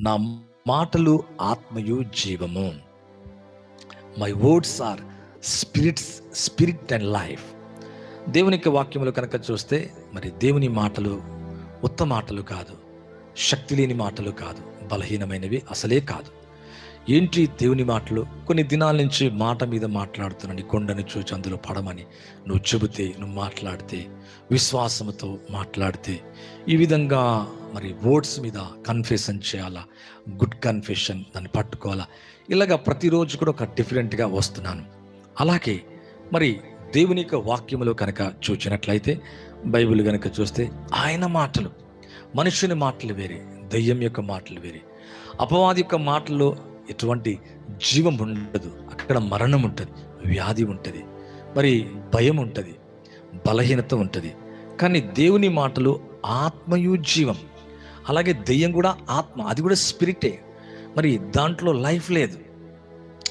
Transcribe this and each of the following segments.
నా మాటలు ఆత్మయు జీవము. My words are spirits spirit and life దేవుని యొక్క వాక్యములు కనుక చూస్తే మరి దేవుని మాటలు ఉత్తమ మాటలు కాదు శక్తి లేని మాటలు కాదు బలహీనమైనవి అసలే కాదు. ఏంటి దేవుని మాటలు? కొన్ని దినాల నుంచి మాట మీద మాట్లాడుతున్నాను. కొండను చూచి అందులో పడమని. నువ్వు చెబితే నువ్వు మాట్లాడితే విశ్వాసంతో మాట్లాడితే ఈ విధంగా మరి వర్డ్స్ మీద కన్ఫెషన్ చేయాలా? గుడ్ కన్ఫెషన్ దాన్ని పట్టుకోవాలా? ఇలాగా ప్రతిరోజు కూడా ఒక డిఫరెంట్గా వస్తున్నాను. అలాగే మరి దేవుని యొక్క వాక్యములో కనుక చూచినట్లయితే బైబిల్ కనుక చూస్తే ఆయన మాటలు మనుషుని మాటలు వేరే దయ్యం యొక్క మాటలు వేరే అపవాది యొక్క మాటల్లో ఎటువంటి జీవం ఉండదు. అక్కడ మరణం ఉంటుంది వ్యాధి ఉంటుంది మరి భయం ఉంటుంది బలహీనత ఉంటుంది. కానీ దేవుని మాటలు ఆత్మయు జీవం. అలాగే దెయ్యం కూడా ఆత్మ అది కూడా స్పిరిటే. మరి దాంట్లో లైఫ్ లేదు.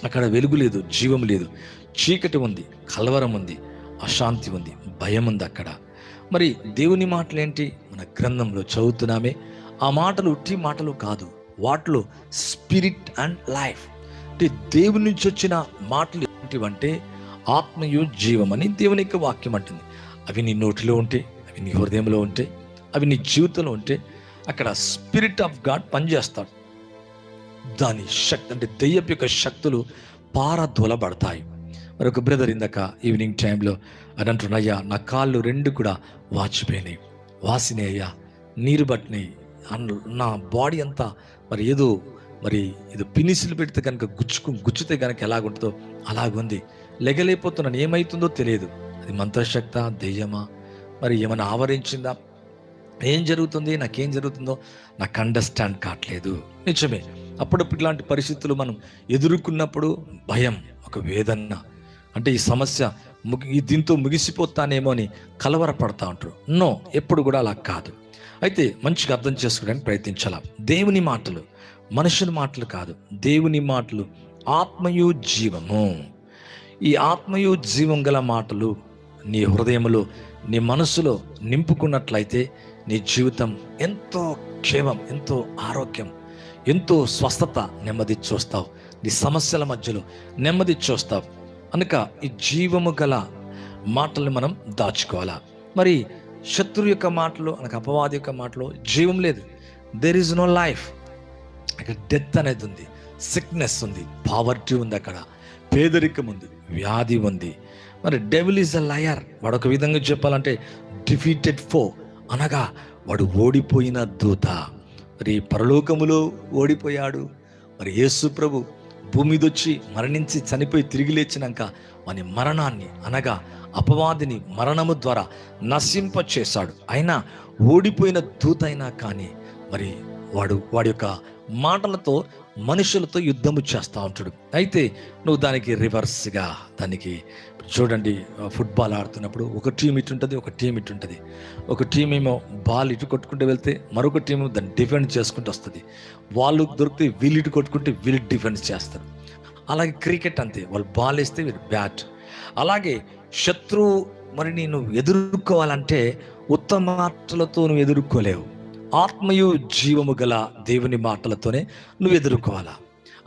అక్కడ వెలుగు లేదు జీవం లేదు. చీకటి ఉంది కలవరం ఉంది అశాంతి ఉంది భయం ఉంది అక్కడ. మరి దేవుని మాటలు ఏంటి మన గ్రంథంలో చదువుతున్నామే. ఆ మాటలు ఉట్టి మాటలు కాదు. వాటిలో స్పిరిట్ అండ్ లైఫ్ అంటే దేవుని నుంచి వచ్చిన మాటలు ఏంటివంటే ఆత్మయు జీవం అని దేవుని యొక్క వాక్యం అంటుంది. అవి నీ నోటిలో ఉంటే అవి నీ హృదయంలో ఉంటే అవి నీ జీవితంలో ఉంటే అక్కడ స్పిరిట్ ఆఫ్ గాడ్ పనిచేస్తాడు. దాని శక్తి అంటే దెయ్యపు యొక్క శక్తులు పారదోలబడతాయి మరి ఒక బ్రదర్ ఇందాక ఈవినింగ్ టైంలో అని అంటున్నాయ్యా నా కాళ్ళు రెండు కూడా వాచిపోయినాయి. వాసినాయ్యా నీరు పట్టినాయి. అన్- నా బాడీ అంతా మరి ఏదో మరి ఏదో పినిసిలు పెడితే కనుక గుచ్చుకు గుచ్చితే కనుక ఎలాగుంటుందో అలాగుంది. లెగలేకపోతున్నాను. ఏమవుతుందో తెలియదు. అది మంత్రశక్త దెయ్యమా? మరి ఏమైనా ఆవరించిందా? ఏం జరుగుతుంది? నాకేం జరుగుతుందో నాకు అండర్స్టాండ్ కావట్లేదు. నిజమే. అప్పుడప్పుడు ఇలాంటి పరిస్థితులు మనం ఎదుర్కొన్నప్పుడు భయం ఒక వేదన. అంటే ఈ సమస్య ముగి దీంతో ముగిసిపోతానేమో అని కలవరపడతా ఉంటారు. నో ఎప్పుడు కూడా అలా కాదు. అయితే మంచిగా అర్థం చేసుకోవడానికి ప్రయత్నించాల? దేవుని మాటలు మనుషుని మాటలు కాదు. దేవుని మాటలు ఆత్మయు జీవము. ఈ ఆత్మయు జీవం గల మాటలు నీ హృదయములో నీ మనసులో నింపుకున్నట్లయితే నీ జీవితం ఎంతో క్షేమం ఎంతో ఆరోగ్యం ఎంతో స్వస్థత నెమ్మది చూస్తావు. నీ సమస్యల మధ్యలో నెమ్మది చూస్తావు. కనుక ఈ జీవము గల మాటల్ని మనం దాచుకోవాలా? మరి శత్రు యొక్క మాటలు అనగా అపవాది యొక్క మాటలు జీవం లేదు. దెర్ ఈజ్ నో లైఫ్ అక్కడ డెత్ అనేది ఉంది. సిక్నెస్ ఉంది. పావర్టీ ఉంది అక్కడ. పేదరికం ఉంది. వ్యాధి ఉంది. మరి డెవిల్ ఈజ్ అ లయర్ వాడు ఒక విధంగా చెప్పాలంటే డిఫీటెడ్ ఫో అనగా వాడు ఓడిపోయిన దూత. మరి పరలోకములో ఓడిపోయాడు. మరి యేసు ప్రభు భూమిదొచ్చి మరణించి చనిపోయి తిరిగి లేచినాక వాని మరణాన్ని అనగా అపవాదిని మరణము ద్వారా నశింప చేశాడు అయినా ఓడిపోయిన దూతైనా కానీ మరి వాడు వాడి యొక్క మాటలతో మనుషులతో యుద్ధము చేస్తూ ఉంటాడు. అయితే నువ్వు దానికి రివర్స్గా దానికి చూడండి ఫుట్బాల్ ఆడుతున్నప్పుడు ఒక టీం ఇటు ఉంటుంది ఒక టీం ఇటు ఉంటుంది. ఒక టీం ఏమో బాల్ ఇటు కొట్టుకుంటూ వెళ్తే మరొక టీం దాన్ని డిఫెండ్ చేసుకుంటూ వస్తుంది. వాళ్ళు దొరికితే వీళ్ళు ఇటు కొట్టుకుంటే వీళ్ళు డిఫెండ్ చేస్తారు. అలాగే క్రికెట్ అంతే వాళ్ళు బాల్ వేస్తే వీళ్ళు బ్యాట్. అలాగే శత్రువు మరి నేను ఎదుర్కోవాలంటే ఉత్తమ మాటలతో నువ్వు ఎదుర్కోలేవు. ఆత్మయు జీవము గల దేవుని మాటలతోనే నువ్వు ఎదుర్కోవాలా?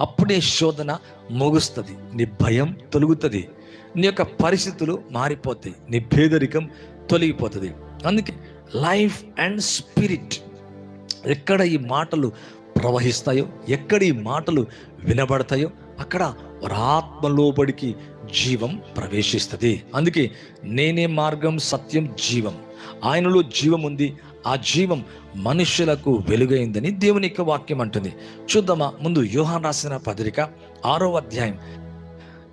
అప్పుడే శోధన ముగుస్తుంది నీ భయం తొలుగుతుంది నీ యొక్క పరిస్థితులు మారిపోతాయి నీ పేదరికం తొలగిపోతుంది. అందుకే లైఫ్ అండ్ స్పిరిట్ ఎక్కడ ఈ మాటలు ప్రవహిస్తాయో ఎక్కడ ఈ మాటలు వినబడతాయో అక్కడ వారి ఆత్మలోబడికి జీవం ప్రవేశిస్తుంది. అందుకే నేనే మార్గం సత్యం జీవం. ఆయనలో జీవం ఉంది. ఆ జీవం మనుషులకు వెలుగైందని దేవుని యొక్క వాక్యం అంటుంది. చూద్దామా ముందు యోహాన్ రాసిన పత్రిక ఆరో అధ్యాయం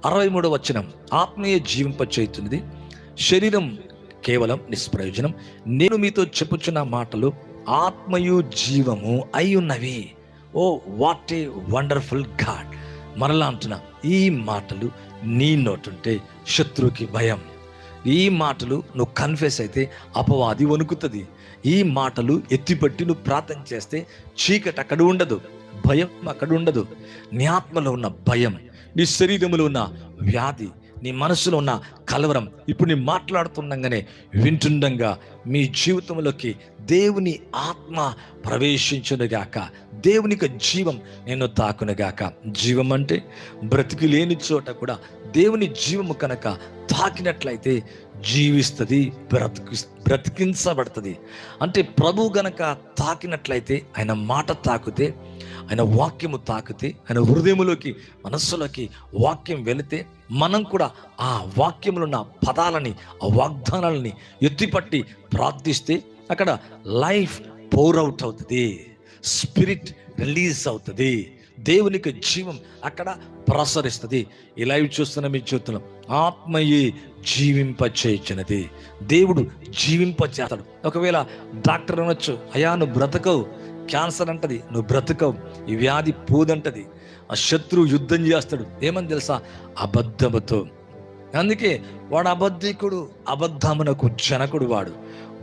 అరవై మూడో వచనం. ఆత్మీయ జీవింపచేయుతున్నది శరీరం కేవలం నిష్ప్రయోజనం. నేను మీతో చెప్పుచున్న మాటలు ఆత్మయు జీవము అయి ఉన్నవి oh what a wonderful God. మరలా అంటున్నా ఈ మాటలు నీ నోటుంటే శత్రువుకి భయం. ఈ మాటలు నువ్వు కన్ఫెస్ అయితే అపవాది వణుకుతుంది. ఈ మాటలు ఎత్తిపట్టి నువ్వు ప్రార్థన చేస్తే చీకటి అక్కడ ఉండదు భయం అక్కడ ఉండదు. నీ ఆత్మలో ఉన్న భయం నీ శరీరంలో ఉన్న వ్యాధి నీ మనసులో ఉన్న కలవరం ఇప్పుడు నీ మాట్లాడుతుండగానే వింటుండగా మీ జీవితంలోకి దేవుని ఆత్మ ప్రవేశించునుగాక. దేవునికి జీవం నేను తాకునగాక జీవం అంటే బ్రతికి లేని చోట కూడా దేవుని జీవము కనుక తాకినట్లయితే జీవిస్తుంది బ్రతికి బ్రతికించబడుతుంది. అంటే ప్రభు గనక తాకినట్లయితే ఆయన మాట తాకితే ఆయన వాక్యము తాకితే ఆయన హృదయములోకి మనస్సులోకి వాక్యం వెళితే మనం కూడా ఆ వాక్యములున్న పదాలని ఆ వాగ్దానాలని ఎత్తిపట్టి ప్రార్థిస్తే అక్కడ లైఫ్ పౌర్ అవుట్ అవుతుంది. స్పిరిట్ రిలీజ్ అవుతుంది. దేవునికి జీవం అక్కడ ప్రసరిస్తుంది. ఈ లైవ్ చూస్తున్న మీ చూస్తున్నాం ఆత్మయే జీవింప చేయించినది దేవుడు జీవింప చేస్తాడు ఒకవేళ డాక్టర్ అనొచ్చు అయా నువ్వు బ్రతకవు క్యాన్సర్ అంటది నువ్వు బ్రతకవు ఈ వ్యాధి పోదంటది ఆ శత్రువు యుద్ధం చేస్తాడు. ఏమని తెలుసా? అబద్ధముతో. అందుకే వాడు అబద్ధికుడు అబద్ధమునకు జనకుడు వాడు.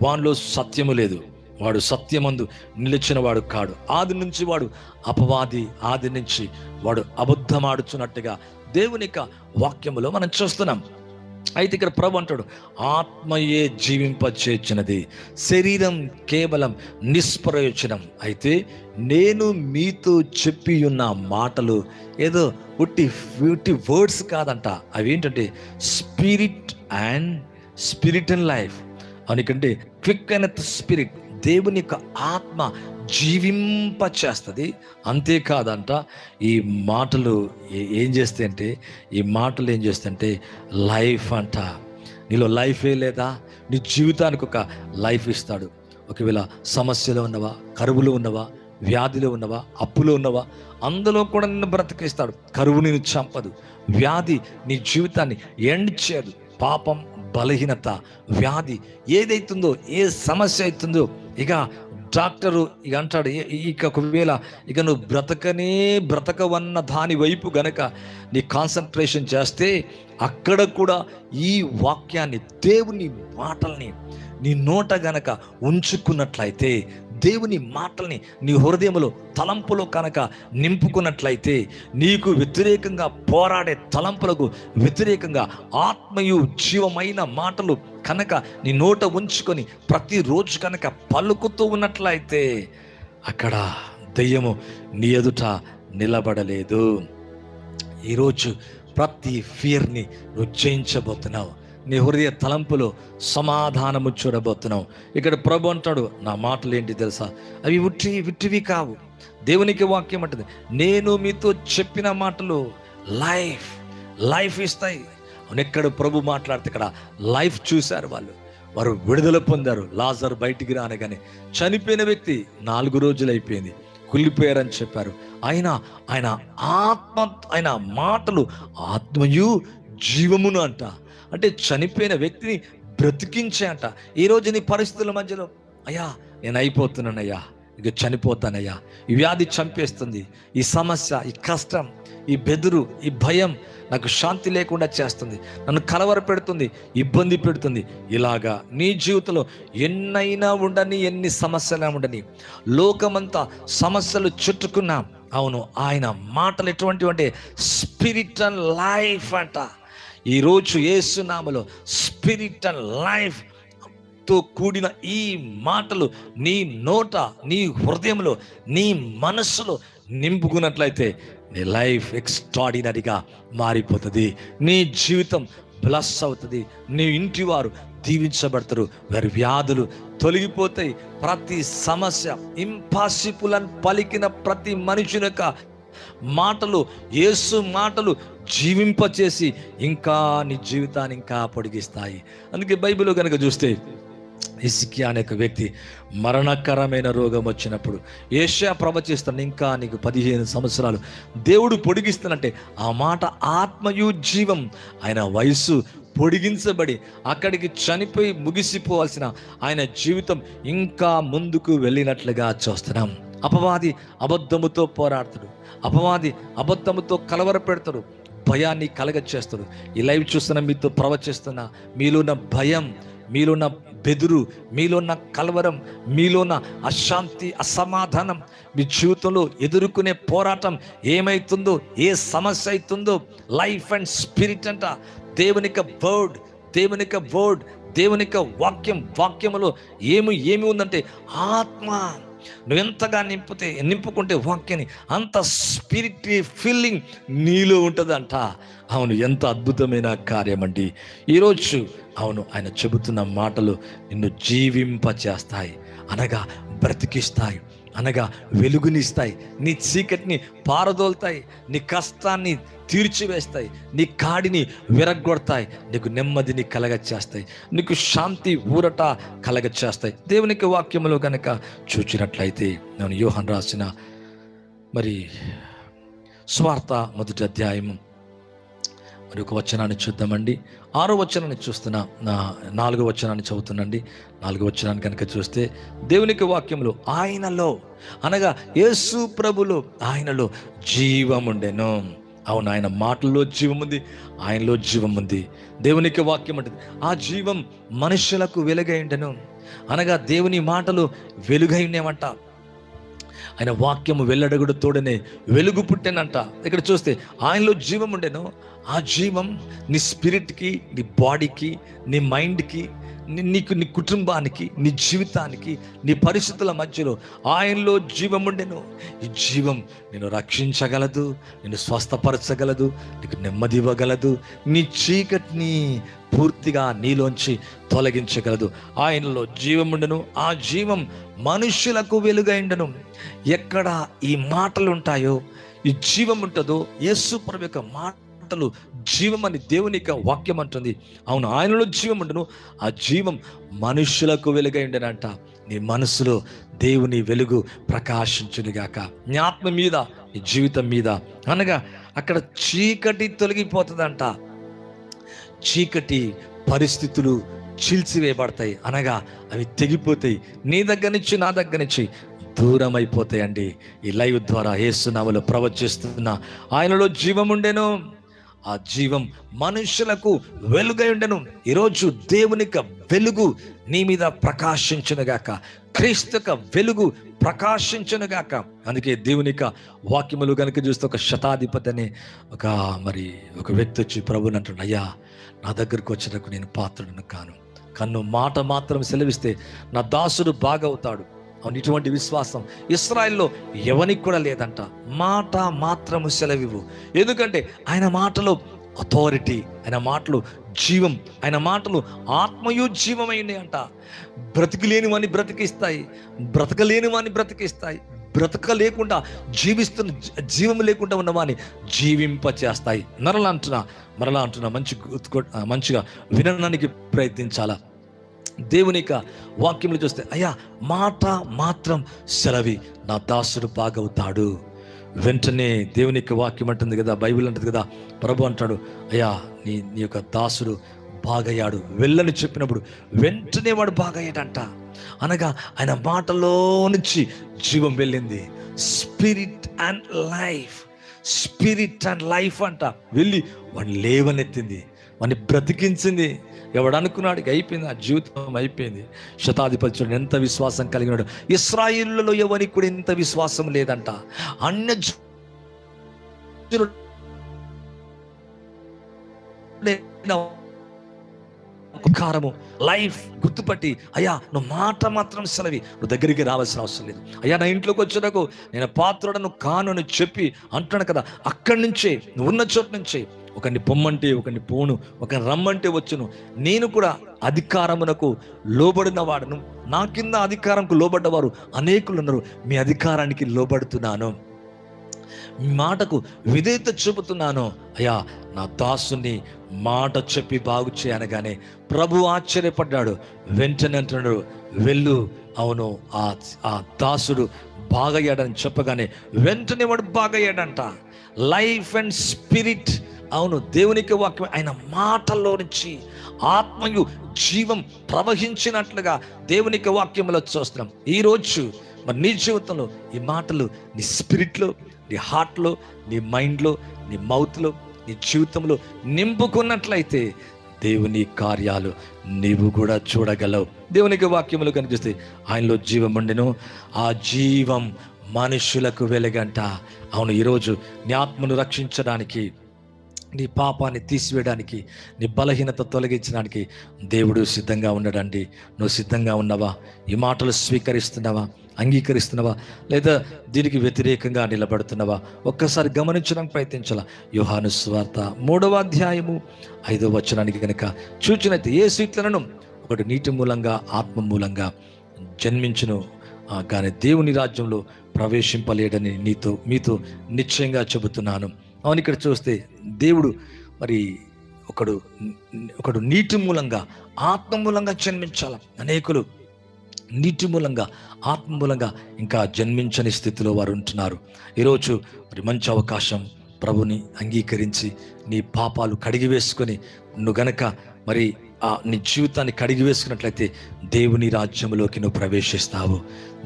వానిలో సత్యము లేదు. వాడు సత్యమందు నిలిచిన వాడు కాడు. ఆది నుంచి వాడు అపవాది ఆది నుంచి వాడు అబద్ధమాడుచున్నట్టుగా దేవుని యొక్క వాక్యములో మనం చూస్తున్నాం. అయితే ఇక్కడ ప్రభు అంటాడు ఆత్మయే జీవింపచేర్చినది శరీరం కేవలం నిష్ప్రయోజనం. అయితే నేను మీతో చెప్పి ఉన్న మాటలు ఏదో ఉట్టి ఉట్టి వర్డ్స్ కాదంట. అవి ఏంటంటే spirit and spirit and life. అందుకంటే క్విక్ అండ్ స్పిరిట్ దేవుని యొక్క ఆత్మ జీవింప చేస్తుంది అంతేకాదంట ఈ మాటలు ఏం ఏం చేస్తాయంటే ఈ మాటలు ఏం చేస్తాయంటే లైఫ్ అంట. నీలో లైఫే లేదా? నీ జీవితానికి ఒక లైఫ్ ఇస్తాడు. ఒకవేళ సమస్యలో ఉన్నవా కరువులో ఉన్నవా వ్యాధిలో ఉన్నవా అప్పులో ఉన్నవా అందులో కూడా నిన్ను బ్రతికిస్తాడు. కరువు నిన్ను చంపదు. వ్యాధి నీ జీవితాన్ని ఎండ్ చేయదు. పాపం బలహీనత వ్యాధి ఏదైతుందో ఏ సమస్య అవుతుందో ఇక డాక్టరు ఇక అంటాడు ఇక ఒకవేళ ఇక నువ్వు బ్రతకనే బ్రతకవన్న దాని వైపు గనక నీ కాన్సన్ట్రేషన్ చేస్తే అక్కడ కూడా ఈ వాక్యాన్ని దేవుని మాటల్ని నీ నోట గనక ఉంచుకున్నట్లయితే దేవుని మాటల్ని నీ హృదయంలో తలంపులో కనుక నింపుకున్నట్లయితే నీకు వ్యతిరేకంగా పోరాడే తలంపులకు వ్యతిరేకంగా ఆత్మయు జీవమైన మాటలు కనుక నీ నోట ఉంచుకొని ప్రతిరోజు కనుక పలుకుతూ ఉన్నట్లయితే అక్కడ దెయ్యము నీ ఎదుట నిలబడలేదు. ఈరోజు ప్రతి ఫియర్ని నువ్వు జయించబోతున్నావు. నీ హృదయ తలంపులో సమాధానము చూడబోతున్నావు. ఇక్కడ ప్రభు అంటాడు నా మాటలు ఏంటి తెలుసా? అవి ఉట్టి విట్టివి కావు. దేవునికి వాక్యం అంటుంది నేను మీతో చెప్పిన మాటలు లైఫ్ లైఫ్ ఇస్తాయి. ఎక్కడ ప్రభు మాట్లాడితే ఇక్కడ లైఫ్ చూశారు వాళ్ళు. వారు విడుదల పొందారు లాజర్ బయటికి రానగానే. చనిపోయిన వ్యక్తి నాలుగు రోజులు అయిపోయింది కుళ్ళిపోయారని చెప్పారు. ఆయన ఆయన ఆత్మ ఆయన మాటలు ఆత్మయు జీవమును అంట. అంటే చనిపోయిన వ్యక్తిని బ్రతికించే అంట ఈరోజు నీ పరిస్థితుల మధ్యలో అయ్యా నేను అయిపోతున్నానయ్యా ఇక చనిపోతానయ్యా ఈ వ్యాధి చంపేస్తుంది ఈ సమస్య ఈ కష్టం ఈ బెదురు ఈ భయం నాకు శాంతి లేకుండా చేస్తుంది నన్ను కలవర పెడుతుంది ఇబ్బంది పెడుతుంది. ఇలాగా నీ జీవితంలో ఎన్నైనా ఉండని ఎన్ని సమస్యలు ఉండని లోకమంతా సమస్యలు చుట్టుకున్నా. అవును ఆయన మాటలు ఎటువంటివి అంటే స్పిరిట్ అండ్ లైఫ్ అంట. ఈరోజు ఏసునామలో స్పిరిట్ అండ్ లైఫ్తో కూడిన ఈ మాటలు నీ నోట నీ హృదయంలో నీ మనస్సులో నింపుకున్నట్లయితే నీ లైఫ్ ఎక్స్ట్రాడినరీగా మారిపోతుంది. నీ జీవితం ప్లస్ అవుతుంది. నీ ఇంటి వారు దీవించబడతారు. వారి వ్యాధులు తొలగిపోతాయి. ప్రతి సమస్య ఇంపాసిబుల్ అని పలికిన ప్రతి మనుషుని యొక్క మాటలు యేసు మాటలు జీవింపచేసి ఇంకా నీ జీవితాన్ని ఇంకా పొడిగిస్తాయి. అందుకే బైబిల్లో కనుక చూస్తే ఇసికియా అనే ఒక వ్యక్తి మరణకరమైన రోగం వచ్చినప్పుడు ఏషియా ప్రవచిస్తాను ఇంకా నీకు పదిహేను సంవత్సరాలు దేవుడు పొడిగిస్తానంటే ఆ మాట ఆత్మయు జీవం. ఆయన వయస్సు పొడిగించబడి అక్కడికి చనిపోయి ముగిసిపోవాల్సిన ఆయన జీవితం ఇంకా ముందుకు వెళ్ళినట్లుగా చూస్తున్నాం. అపవాది అబద్ధముతో పోరాడతాడు. అపవాది అబద్ధముతో కలవర పెడతాడు. భయాన్ని కలగచేస్తాడు. ఈ లైవ్ చూస్తున్న మీతో ప్రవచిస్తున్న మీలోన్న భయం మీలోన్న బెదురు మీలోన్న కలవరం మీలోన్న అశాంతి అసమాధానం మీ జీవితంలో ఎదుర్కొనే పోరాటం ఏమైతుందో ఏ సమస్య అవుతుందో లైఫ్ అండ్ స్పిరిట్ అంట దేవునిక బర్డ్ వర్డ్ వర్డ్ దేవునిక వాక్యం వాక్యములో ఏమి ఏమి ఉందంటే ఆత్మ. నువ్వు ఎంతగా నింపితే నింపుకుంటే వాక్యని అంత స్పిరిట్ ఫీలింగ్ నీలో ఉంటుందంట. అవును ఎంత అద్భుతమైన కార్యం అండి ఈరోజు అవును ఆయన చెబుతున్న మాటలు నిన్ను జీవింపచేస్తాయి అనగా బ్రతికిస్తాయి. అనగా వెలుగునిస్తాయి. నీ చీకటిని పారదోలుతాయి. నీ కష్టాన్ని తీర్చివేస్తాయి. నీ కాడిని విరగ్గొడతాయి. నీకు నెమ్మదిని కలగచేస్తాయి. నీకు శాంతి ఊరట కలగచేస్తాయి. దేవునికి వాక్యములు కనుక చూచినట్లయితే నేను యోహన్ రాసిన మరి స్వార్థ మొదటి అధ్యాయము మరి ఒక వచనాన్ని చూద్దామండి. ఆరో వచనాన్ని చూస్తున్నా నా నాలుగో వచనాన్ని చదువుతున్నాండి. నాలుగో వచనాన్ని కనుక చూస్తే దేవునికి వాక్యములు ఆయనలో అనగా యేసు ప్రభులో ఆయనలో జీవముండెను. అవును ఆయన మాటల్లో జీవం ఉంది ఆయనలో జీవం ఉంది దేవునికి వాక్యం ఉంటుంది ఆ జీవం మనుషులకు వెలుగైండెను అనగా దేవుని మాటలు వెలుగై ఉండేవంట. ఆయన వాక్యము వెల్లడగుడు తోడనే వెలుగు పుట్టెనంట. ఇక్కడ చూస్తే ఆయనలో జీవం ఉండేను. ఆ జీవం నీ స్పిరిట్కి నీ బాడీకి నీ మైండ్కి నీ- నీకు నీ కుటుంబానికి నీ జీవితానికి నీ పరిస్థితుల మధ్యలో ఆయనలో జీవం ఉండెను. ఈ జీవం నేను రక్షించగలదు నేను స్వస్థపరచగలదు నీకు నెమ్మది ఇవ్వగలదు నీ చీకటిని పూర్తిగా నీలోంచి తొలగించగలదు. ఆయనలో జీవం ఉండను. ఆ జీవం మనుష్యులకు వెలుగైండను. ఎక్కడ ఈ మాటలు ఉంటాయో ఈ జీవం ఉంటుందో యేసు ప్రభు యొక్క మాటలు జీవం అని దేవుని యొక్క వాక్యం అంటుంది అవును ఆయనలో జీవం ఉండను ఆ జీవం మనుష్యులకు వెలుగై ఉండనంట నీ మనసులో దేవుని వెలుగు ప్రకాశించునిగాక. నీ ఆత్మ మీద నీ జీవితం మీద. అనగా అక్కడ చీకటి తొలగిపోతుందంట. చీకటి పరిస్థితులు చీల్చివేయబడతాయి. అనగా అవి తెగిపోతాయి. నీ దగ్గర నుంచి నా దగ్గర నుంచి దూరం ఈ లైవ్ ద్వారా ఏసునామలో ప్రవచిస్తున్న ఆయనలో జీవం ఉండెను. ఆ జీవం మనుషులకు వెలుగై ఉండెను. ఈరోజు దేవునిక వెలుగు నీ మీద ప్రకాశించునుగాక క్రీస్తుక వెలుగు ప్రకాశించునుగాక అందుకే దేవునిక వాక్యములు కనుక చూస్తే ఒక శతాధిపతి అనే ఒక మరి ఒక వ్యక్తి వచ్చి ప్రభుని అంటున్నాడు అయ్యా నా దగ్గరకు వచ్చినకు నేను పాత్రను కాను. కన్ను మాట మాత్రం సెలవిస్తే నా దాసుడు బాగవుతాడు. అవును ఇటువంటి విశ్వాసం ఇస్రాయల్లో ఎవనికి కూడా లేదంట. మాట మాత్రము సెలవివు ఎందుకంటే ఆయన మాటలో అథారిటీ ఆయన మాటలు జీవం ఆయన మాటలు ఆత్మయు జీవమైనవి అంట. బ్రతికిలేని వాడిని బ్రతికిస్తాయి బ్రతకలేని వాడిని బ్రతికిస్తాయి బ్రతక లేకుండా జీవిస్తున్న జీవం లేకుండా ఉన్నవాని జీవింప చేస్తాయి మరలా అంటున్నా మరలా అంటున్నా మంచి మంచిగా వినడానికి ప్రయత్నించాలా? దేవుని యొక్క వాక్యములు చూస్తే అయ్యా మాట మాత్రం సెలవి నా దాసుడు బాగవుతాడు. వెంటనే దేవుని యొక్క వాక్యం అంటుంది కదా బైబిల్ అంటుంది కదా ప్రభు అంటాడు అయ్యా నీ నీ యొక్క దాసుడు బాగయ్యాడు. వెళ్ళని చెప్పినప్పుడు వెంటనే వాడు బాగయ్యాడంట. అనగా ఆయన మాటలో నుంచి జీవం వెళ్ళింది. Spirit and life spirit and life అంట. వెళ్ళి వాడిని లేవనెత్తింది. వాడిని బ్రతికించింది. ఎవడనుకున్నాడు అయిపోయింది. ఆ జీవితం అయిపోయింది. శతాధిపతి ఎంత విశ్వాసం కలిగినాడు ఇస్రాయిల్లో ఎవరికి కూడా ఇంత విశ్వాసం లేదంట. అన్య జనులు ఉపకారము లైఫ్ గుర్తుపట్టి అయ్యా నువ్వు మాట మాత్రం సెలవి నువ్వు దగ్గరికి రావాల్సిన అవసరం లేదు. అయ్యా నా ఇంట్లోకి వచ్చినకు నేను పాత్రుడను కాను అని చెప్పి అంటున్నాను కదా అక్కడి నుంచే నువ్వు ఉన్న చోటు నుంచే ఒకరిని పొమ్మంటే ఒకరిని పోను ఒకరిని రమ్మంటే వచ్చును. నేను కూడా అధికారమునకు లోబడిన వాడను నా కింద అధికారంకు లోబడ్డవారు అనేకులు ఉన్నారు. మీ అధికారానికి లోబడుతున్నాను. మీ మాటకు విధేయత చూపుతున్నాను. అయ్యా నా దాసుని మాట చెప్పి బాగు చేయనగానే ప్రభు ఆశ్చర్యపడ్డాడు. వెంటనే అంటున్నాడు వెళ్ళు అవును ఆ ఆ దాసుడు బాగయ్యాడని చెప్పగానే వెంటనే వాడు బాగయ్యాడంట. లైఫ్ అండ్ స్పిరిట్ అవును దేవునికి వాక్యం ఆయన మాటల్లో నుంచి ఆత్మయు జీవం ప్రవహించినట్లుగా దేవునికి వాక్యంలో చూస్తున్నాం. ఈరోజు మరి నీ జీవితంలో ఈ మాటలు నీ స్పిరిట్లో నీ హార్ట్లో నీ మైండ్లో నీ మౌత్లో నీ జీవితంలో నింపుకున్నట్లయితే దేవుని కార్యాలు నీవు కూడా చూడగలవు. దేవునికి వాక్యములు కనిపిస్తాయి. ఆయనలో జీవం ఉండెను. ఆ జీవం మనుషులకు వెలుగంట. అవును ఈరోజు నీ ఆత్మను రక్షించడానికి నీ పాపాన్ని తీసివేయడానికి నీ బలహీనత తొలగించడానికి దేవుడు సిద్ధంగా ఉండడండి నువ్వు సిద్ధంగా ఉన్నావా? ఈ మాటలు స్వీకరిస్తున్నావా? అంగీకరిస్తున్నావా? లేదా దీనికి వ్యతిరేకంగా నిలబడుతున్నావా? ఒక్కసారి గమనించడానికి ప్రయత్నించాల. యోహాను స్వార్త మూడవ అధ్యాయము ఐదవ వచనానికి కనుక చూచినైతే ఏ సీట్లను ఒకటి నీటి మూలంగా ఆత్మ మూలంగా జన్మించును. కానీ దేవుని రాజ్యంలో ప్రవేశింపలేడని నీతో మీతో నిశ్చయంగా చెబుతున్నాను. అవును ఇక్కడ చూస్తే దేవుడు మరి ఒకడు ఒకడు నీటి మూలంగా ఆత్మ మూలంగా జన్మించాల? అనేకులు నీటి మూలంగా ఆత్మ మూలంగా ఇంకా జన్మించని స్థితిలో వారు ఉంటున్నారు. ఈరోజు మరి మంచి అవకాశం ప్రభుని అంగీకరించి నీ పాపాలు కడిగి వేసుకొని నువ్వు గనక మరి ఆ నీ జీవితాన్ని కడిగి వేసుకున్నట్లయితే దేవుని రాజ్యంలోకి నువ్వు ప్రవేశిస్తావు.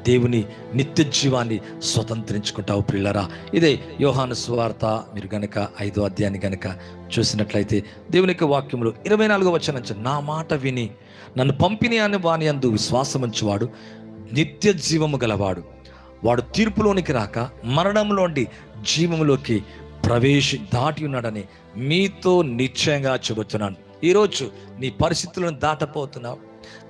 దేవుని నిత్య జీవాన్ని స్వతంత్రించుకుంటావు ప్రిల్లరా ఇదే యోహాను సువార్త. మీరు గనక ఐదో అధ్యాయాన్ని గనక చూసినట్లయితే దేవుని యొక్క వాక్యంలో ఇరవై నాలుగో వచ్చిన నా మాట విని నన్ను పంపిణీ అని వాని అందు విశ్వాసముంచువాడు నిత్య జీవము గలవాడు. వాడు తీర్పులోనికి రాక మరణంలోండి జీవములోకి ప్రవేశి దాటి ఉన్నాడని మీతో నిశ్చయంగా చెబుతున్నాను. ఈరోజు నీ పరిస్థితులను దాటపోతున్నావు.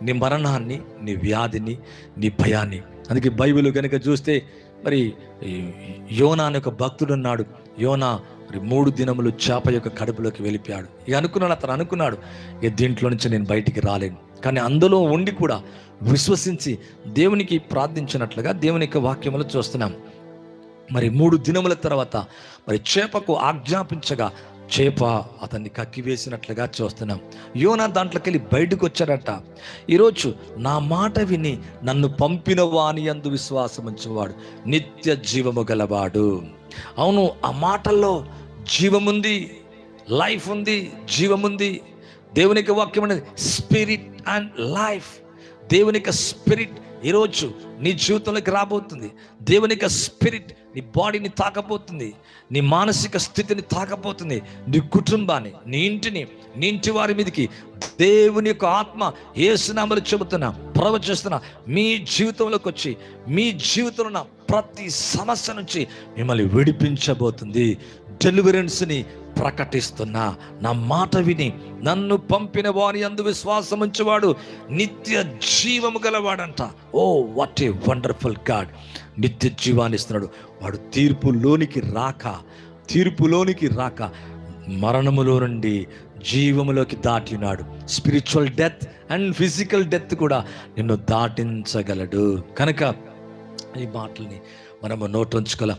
నీ మరణాన్ని నీ వ్యాధిని నీ భయాన్ని అందుకే బైబిల్ కనుక చూస్తే మరి యోనా అనే ఒక భక్తుడు ఉన్నాడు యోనా మరి మూడు దినములు చేప యొక్క కడుపులోకి వెళ్ళిపోయాడు. ఇక అనుకున్నాడు అతను అనుకున్నాడు ఇక దీంట్లో నుంచి నేను బయటికి రాలేను. కానీ అందులో ఉండి కూడా విశ్వసించి దేవునికి ప్రార్థించినట్లుగా దేవుని యొక్క వాక్యములు చూస్తున్నాం. మరి మూడు దినముల తర్వాత మరి చేపకు ఆజ్ఞాపించగా చేప అతన్ని కక్కివేసినట్లుగా చూస్తున్నాం. యోనా దాంట్లోకి వెళ్ళి బయటకు వచ్చాడట ఈరోజు నా మాట విని నన్ను పంపిన వాని అందు విశ్వాసం ఉంచేవాడు నిత్య జీవము గలవాడు. అవును ఆ మాటల్లో జీవముంది లైఫ్ ఉంది జీవముంది. దేవునికి వాక్యం అనేది స్పిరిట్ అండ్ లైఫ్ దేవునికి స్పిరిట్ ఈరోజు నీ జీవితంలోకి రాబోతుంది. దేవుని యొక్క స్పిరిట్ నీ బాడీని తాకబోతుంది. నీ మానసిక స్థితిని తాకబోతుంది. నీ కుటుంబాన్ని నీ ఇంటిని నీ ఇంటి వారి మీదకి దేవుని యొక్క ఆత్మ ఏసునామలు చెబుతున్నా ప్రవచిస్తున్నా మీ జీవితంలోకి వచ్చి మీ జీవితంలో ఉన్న ప్రతి సమస్య నుంచి మిమ్మల్ని విడిపించబోతుంది. డెలివరెన్స్ని ప్రకటిస్తున్నా. నా మాట విని నన్ను పంపిన వారి అందు విశ్వాసం ఉంచేవాడు నిత్య జీవము గలవాడంట. Oh what a wonderful God. నిత్య జీవాన్ని ఇస్తున్నాడు. వాడు తీర్పులోనికి రాక తీర్పులోనికి రాక మరణములో నుండి జీవములోకి దాటినాడు. Spiritual death and physical death కూడా నిన్ను దాటించగలడు. కనుక ఈ మాటల్ని మనము నోటుంచుకోలేం